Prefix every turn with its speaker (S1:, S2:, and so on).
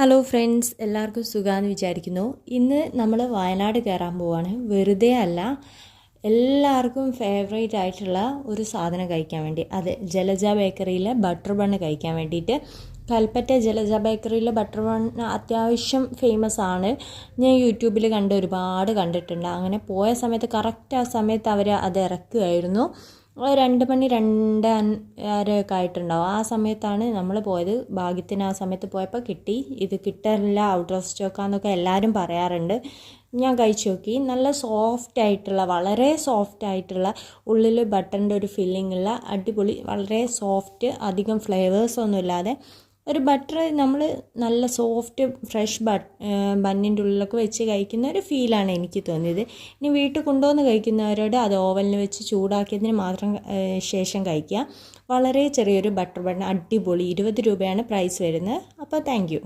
S1: Hello friends എല്ലാവർക്കും സുഖമാണെന്ന് വിചാരിക്കുന്നു. ഇന്ന് നമ്മൾ വയനാട് കയറാൻ പോവാണ്. വെറുതെ അല്ല എല്ലാവർക്കും ഫേവറേറ്റ് ആയിട്ടുള്ള ഒരു സാധനം കഴിക്കാൻ വേണ്ടി. അതെ ജലജ ബേക്കറിയിലെ ബട്ടർ ബണ്ണ് കഴിക്കാൻ വേണ്ടിയിട്ട്. കൽപ്പറ്റ ജലജ ബേക്കറിയിലെ ബട്ടർ ബൺ അത്യാവശ്യം ഫേമസ് ആണ്. ഞാൻ യൂട്യൂബിൽ കണ്ട് ഒരുപാട് കണ്ടിട്ടുണ്ട്. അങ്ങനെ പോയ സമയത്ത് കറക്റ്റ് ആ സമയത്ത് അവർ അത് ഇറക്കുമായിരുന്നു രണ്ട് മണി രണ്ട് അരയൊക്കെ ആയിട്ടുണ്ടാവും. ആ സമയത്താണ് നമ്മൾ പോയത്. ഭാഗ്യത്തിന് ആ സമയത്ത് പോയപ്പോൾ കിട്ടി. ഇത് കിട്ടാറില്ല ഔട്ട് ഓഫ് സ്റ്റോക്കാന്നൊക്കെ എല്ലാവരും പറയാറുണ്ട്. ഞാൻ കഴിച്ചു നോക്കി. നല്ല സോഫ്റ്റ് ആയിട്ടുള്ള വളരെ സോഫ്റ്റ് ആയിട്ടുള്ള ഉള്ളിൽ ബട്ടറിന്റെ ഒരു ഫില്ലിംഗ് ഉള്ള അടിപൊളി വളരെ സോഫ്റ്റ് അധികം ഫ്ലേവേഴ്സ് ഒന്നും ഇല്ലാതെ ഒരു ബട്ടർ നമ്മൾ നല്ല സോഫ്റ്റ് ഫ്രഷ് ബട്ട് ബണ്ണിന്റെ ഉള്ളിലൊക്കെ വെച്ച് കഴിക്കുന്ന ഒരു ഫീലാണ് എനിക്ക് തോന്നിയത്. ഇനി വീട്ടിൽ കൊണ്ടുവന്ന് കഴിക്കുന്നവരോട് അത് ഓവനിൽ വെച്ച് ചൂടാക്കിയതിന് മാത്രം ശേഷം കഴിക്കുക. വളരെ ചെറിയൊരു ബട്ടർ ബൺ അടിപൊളി. ഇരുപത് രൂപയാണ് പ്രൈസ് വരുന്നത്. അപ്പോൾ താങ്ക്